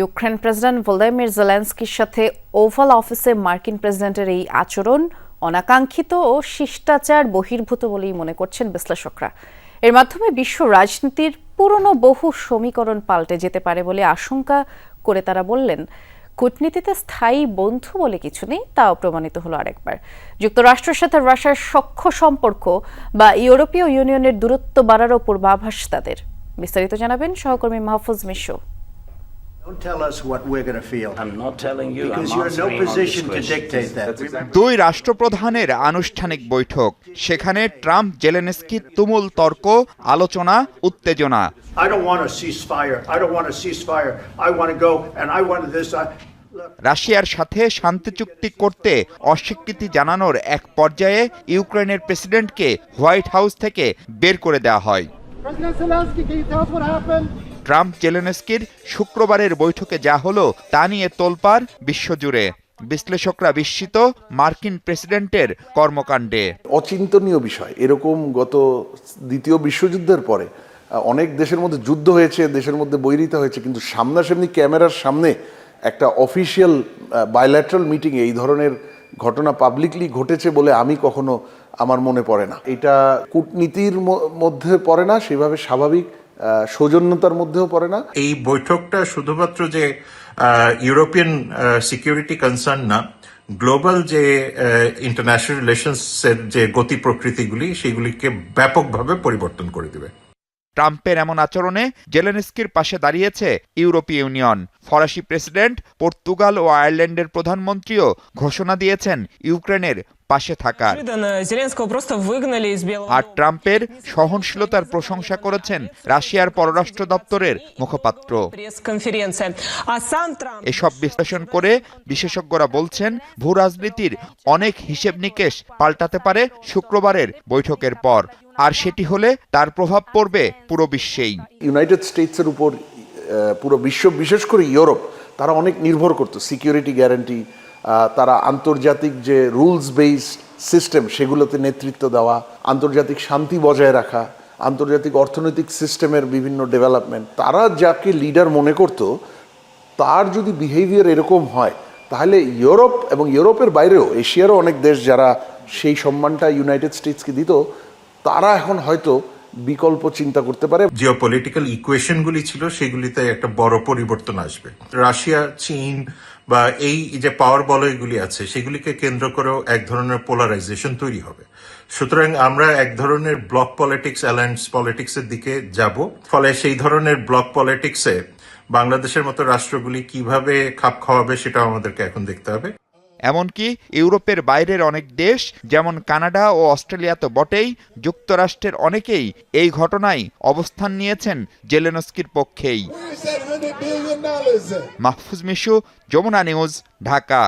Ukraine president Volodymyr জেলেন্সকির সাথে oval অফিসে মার্কিন প্রেসিডেন্টের এই আচরণ অনাকাঙ্ক্ষিত ও শিষ্টাচার বহির্ভূত বলেই মনে করছেন বিশ্লেষকরা। এর মাধ্যমে বিশ্ব রাজনীতির পুরনো বহু সমীকরণ পাল্টে যেতে পারে বলে আশঙ্কা করে তারা বললেন, কূটনীতিতে স্থায়ী বন্ধু বলে কিছু নেই, তাও প্রমাণিত হলো আরেকবার। যুক্তরাষ্ট্রের সাথে রাশিয়ার সখ্য সম্পর্ক বা ইউরোপীয় ইউনিয়নের দূরত্ব বাড়ারও পূর্বাভাস তাদের। বিস্তারিত জানাবেন সহকর্মী মাহফুজ মিশো। দুই রাষ্ট্রপ্রধানের আনুষ্ঠানিক বৈঠক। সেখানে ট্রাম্প জেলেনস্কি তুমুল তর্ক আলোচনা উত্তেজনা। I don't want a ceasefire. I don't want a ceasefire. I want to go and I want this. I, রাশিয়ার সাথে শান্তি চুক্তি করতে অস্বীকৃতি জানানোর এক পর্যায়ে ইউক্রেনের প্রেসিডেন্টকে হোয়াইট হাউস থেকে বের করে দেওয়া হয়। ট্রাম্প জেলেনস্কির শুক্রবারের বৈঠকে যা হলো তা নিয়ে তোলপাড় বিশ্বজুড়ে। বিশ্লেষকরা বিস্মিত মার্কিন প্রেসিডেন্টের কর্মকাণ্ডে। অচিন্তনীয় বিষয়। এরকম গত দ্বিতীয় বিশ্বযুদ্ধের পরে অনেক দেশের মধ্যে যুদ্ধ হয়েছে, দেশের মধ্যে বৈরিতা হয়েছে, কিন্তু সামনাসামনি ক্যামেরার সামনে একটা অফিসিয়াল বায়োল্যাটারাল মিটিং এই ধরনের ঘটনা পাবলিকলি ঘটেছে বলে আমি কখনো আমার মনে পড়ে না। এটা কূটনীতির মধ্যে পড়ে না, সেভাবে স্বাভাবিক সৌজন্যতার মধ্যেও পড়ে না। এই বৈঠকটা শুধুমাত্র যে ইউরোপিয়ান সিকিউরিটি কনসার্ন না গ্লোবাল যে ইন্টারন্যাশনাল রিলেশনস এর যে গতি প্রকৃতিগুলি সেগুলিকে ব্যাপকভাবে পরিবর্তন করে দেবে। ট্রাম্পের এমন আচরণে জেলেনস্কির পাশে দাঁড়িয়েছে ইউরোপীয় ইউনিয়ন। ফরাসি প্রেসিডেন্ট পর্তুগাল ও আয়ারল্যান্ডের প্রধানমন্ত্রীও ঘোষণা দিয়েছেন ইউক্রেনের পাশে থাকার। আর ট্রাম্পের সহনশীলতার প্রশংসা করেছেন রাশিয়ার পররাষ্ট্র দপ্তরের মুখপাত্র। এসব বিশ্লেষণ করে বিশেষজ্ঞরা বলছেন ভূ রাজনীতির অনেক হিসেব নিকেশ পাল্টাতে পারে শুক্রবারের বৈঠকের পর। আর সেটি হলে তার প্রভাব পড়বে পুরো বিশ্বেই। ইউনাইটেড স্টেটসের উপর পুরো বিশ্ব বিশেষ করে ইউরোপ তারা অনেক নির্ভর করতো। সিকিউরিটি গ্যারান্টি তারা আন্তর্জাতিক যে রুলস বেসড সিস্টেম, সেগুলোতে নেতৃত্ব দেওয়া, আন্তর্জাতিক শান্তি বজায় রাখা, আন্তর্জাতিক অর্থনৈতিক সিস্টেমের বিভিন্ন ডেভেলপমেন্ট, তারা যাকে লিডার মনে করতো, তার যদি বিহেভিয়ার এরকম হয়, তাহলে ইউরোপ এবং ইউরোপের বাইরেও, এশিয়ারও অনেক দেশ যারা সেই সম্মানটা ইউনাইটেড স্টেটসকে দিত, তারা এখন হয়তো বিকল্প চিন্তা করতে পারে। জিও পলিটিক্যাল ইকুয়েশনগুলি ছিল, সেগুলিতে একটা বড় পরিবর্তন আসবে। রাশিয়া, চীন বা এই যে পাওয়ার বলয়গুলি আছে, সেগুলিকে কেন্দ্র করেও এক ধরনের পোলারাইজেশন তৈরি হবে। সুতরাং আমরা এক ধরনের ব্লক পলিটিক্স, অ্যালায়েন্স পলিটিক্স এর দিকে যাব। ফলে সেই ধরনের ব্লক পলিটিক্সে বাংলাদেশের মতো রাষ্ট্রগুলি কীভাবে খাপ খাওয়াবে, সেটাও আমাদেরকে এখন দেখতে হবে। এমনকি ইউরোপের বাইরের অনেক দেশ যেমন কানাডা ও অস্ট্রেলিয়া তো বটেই যুক্তরাষ্ট্রের অনেকেই এই ঘটনায় অবস্থান নিয়েছেন জেলেনস্কির পক্ষেই। মাহফুজ মিশু যমুনা নিউজ ঢাকা।